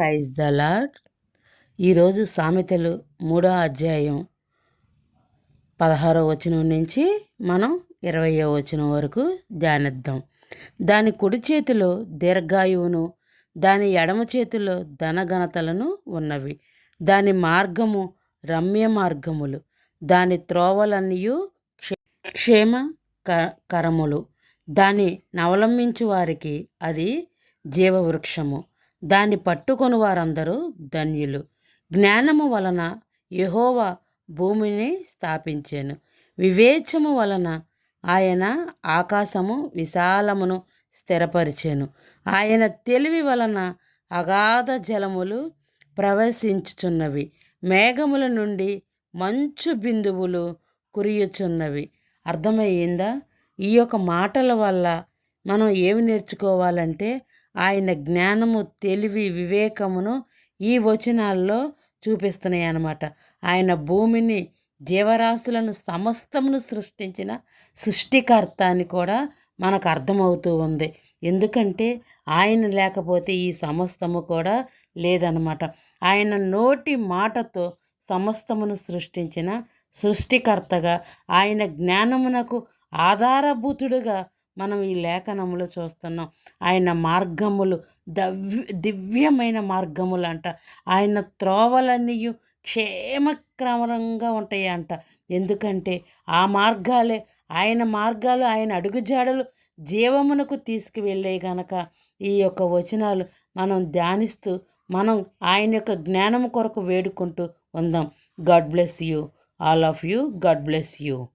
Praise the lord ఈరోజు సామెతలు మూడో అధ్యాయం పదహారో వచనం నుంచి మనం ఇరవయో వచనం వరకు ధ్యానిద్దాం. దాని కుడి చేతిలో దీర్ఘాయువును దాని ఎడమ చేతిలో ధనఘనతలను ఉన్నవి. దాని మార్గము రమ్య మార్గములు. దాని త్రోవలన్నీ క్షేమ కరములు. దాని నవలంబించు వారికి అది జీవవృక్షము. దాన్ని పట్టుకొని వారందరూ ధన్యులు. జ్ఞానము వలన యహోవ భూమిని స్థాపించాను. వివేచము వలన ఆయన ఆకాశము విశాలమును స్థిరపరిచాను. ఆయన తెలివి వలన అగాధ జలములు ప్రవేశించుచున్నవి. మేఘముల నుండి మంచు బిందువులు కురియుచున్నవి. అర్థమయ్యిందా ఈ యొక్క మాటల వల్ల మనం ఏమి నేర్చుకోవాలంటే ఆయన జ్ఞానము తెలివి వివేకమును ఈ వచనాల్లో చూపిస్తున్నాయి అన్నమాట ఆయన భూమిని జీవరాశులను సమస్తమును సృష్టించిన సృష్టికర్త అని కూడా మనకు అర్థమవుతూ ఉంది. ఎందుకంటే ఆయన లేకపోతే ఈ సమస్తము కూడా లేదనమాట ఆయన నోటి మాటతో సమస్తమును సృష్టించిన సృష్టికర్తగా ఆయన జ్ఞానమునకు ఆధారభూతుడుగా మనం ఈ లేఖనములో చూస్తున్నాం. ఆయన మార్గములు దవ్య దివ్యమైన మార్గములు అంట ఆయన త్రోవలన్నీ క్షేమక్రమంగా ఉంటాయి అంట ఎందుకంటే ఆ మార్గాలే ఆయన మార్గాలు ఆయన అడుగుజాడలు జీవమునకు తీసుకువెళ్ళే గనక. ఈ యొక్క వచనాలు మనం ధ్యానిస్తూ మనం ఆయన యొక్క జ్ఞానం కొరకు వేడుకుంటూ ఉందాం. God bless you. All of you. God bless you.